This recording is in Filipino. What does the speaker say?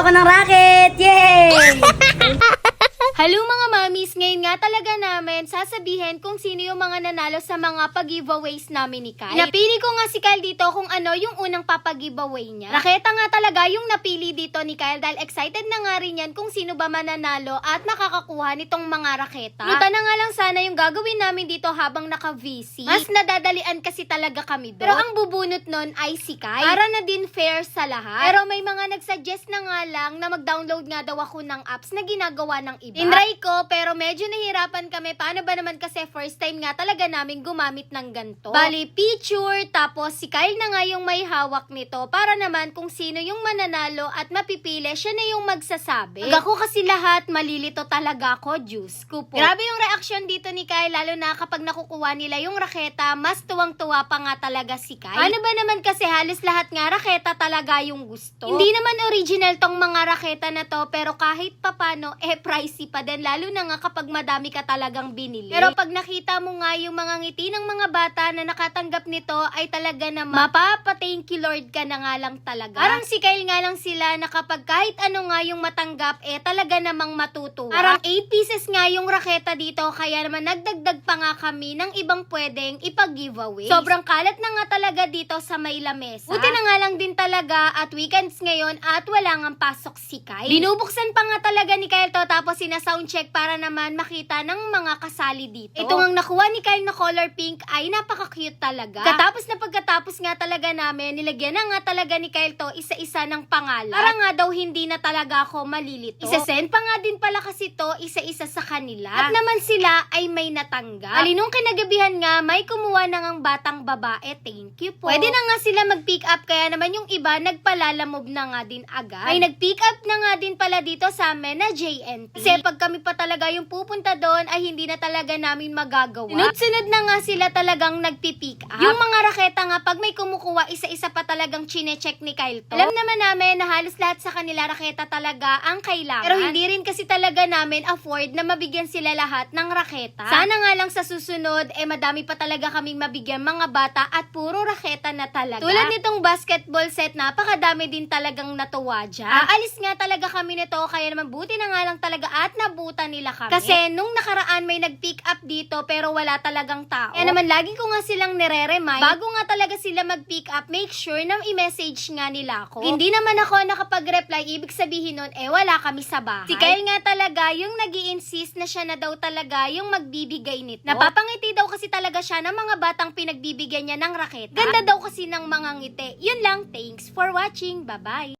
ka ng racket! Yay! Hello mga mamis, ngayon nga talaga namin sasabihin kung sino yung mga nanalo sa mga pag-giveaways namin ni Kyle. Napili ko nga si Kyle dito kung ano yung unang papag-giveaway niya. Raketa nga talaga yung napili dito ni Kyle dahil excited na nga rin yan kung sino ba mananalo at makakakuha nitong mga raketa. Luta na nga lang sana yung gagawin namin dito habang naka-VC. Mas nadadalian kasi talaga kami doon. Pero ang bubunot nun ay si Kyle. Para na din fair sa lahat. Pero may mga nagsuggest na nga lang na mag-download nga daw ako ng apps na ginagawa ng iba. Tinry ko pero medyo nahirapan kami. Paano ba naman kasi first time nga talaga namin gumamit ng ganto. Bali, picture tapos si Kyle na nga yung may hawak nito para naman kung sino yung mananalo at mapipili, siya na yung magsasabi. Pag ako kasi lahat, malilito talaga ako, Diyos ko po. Grabe yung reaction dito ni Kyle, lalo na kapag nakukuha nila yung raketa, mas tuwang-tuwa pa nga talaga si Kyle. Ano ba naman kasi halos lahat nga raketa talaga yung gusto. Hindi naman original tong mga raketa na to, pero kahit papano, eh pricey pa din, lalo na nga kapag madami ka talagang binili. Pero pag nakita mo nga yung mga ngiti ng mga bata na nakatanggap nito, ay talaga na mapapa-thank you Lord ka na nga lang talaga. Parang si Kyle nga lang sila na kapag kahit ano nga yung matanggap, eh talaga namang matutuwa. Parang 8 pieces nga yung raketa dito, kaya naman nagdagdag pa nga kami ng ibang pwedeng ipag-giveaway. Sobrang kalat na nga talaga dito sa may lamesa. Buti na nga lang din talaga at weekends ngayon at wala nga pasok si Kyle. Binubuksan pa nga talaga ni Kyle to tapos sina-soundcheck para naman makita ng mga kasali dito. Ito nga nakuha ni Kyle na color pink ay napaka-cute talaga. Katapos na pagkatapos nga talaga namin, nilagyan na nga talaga ni Kyle to isa-isa ng pangalan. Para nga daw hindi na talaga ako malilito. Isa-send pa nga din pala kasi to isa-isa sa kanila. At naman sila ay may natanggap. Alinong kinagabihan nga, may kumuha na ng batang babae. Thank you po. Pwede na nga sila mag-pick up kaya naman yung iba nagpalalamob na nga din agad. May nag-pick up na nga din pala dito sa amin na JNT. Kasi pag kami pa talaga yung pupunta doon ay hindi na talaga namin magagawa. Sunod-sunod na nga sila talagang nagpi-pick up. Yung mga raketa nga pag may kumukuha isa-isa pa talagang chine-check ni Kyle to. Alam naman namin na halos lahat sa kanila raketa talaga ang kailangan. Pero hindi rin kasi talaga namin afford na mabigyan sila lahat ng raketa. Sana nga lang sa susunod, eh madami pa talaga kaming mabigyan mga bata at puro raketa na talaga. Tulad nitong basketball set, napakadami din talagang natuwa dyan. Aalis nga talaga kami nito, kaya naman buti na nga lang talaga at nabuta nila kami. Kasi nung nakaraan may nag-pick up dito pero wala talagang tao. Kaya naman lagi ko nga silang nire-remind, bago nga talaga sila mag-pick up, make sure na i-message nga nila ako. Hindi naman ako nakapag-reply, ibig sabihin nun, eh wala kami sa bahay. Si Kyle nga talaga yung nag insist na siya na daw talaga yung magbibigay nito. Napapangiti daw kasi talaga siya ng mga batang pinagbibigyan niya ng raketa. Ganda daw kasi ng mga ngiti. Yun lang, thanks for watching. Bye-bye.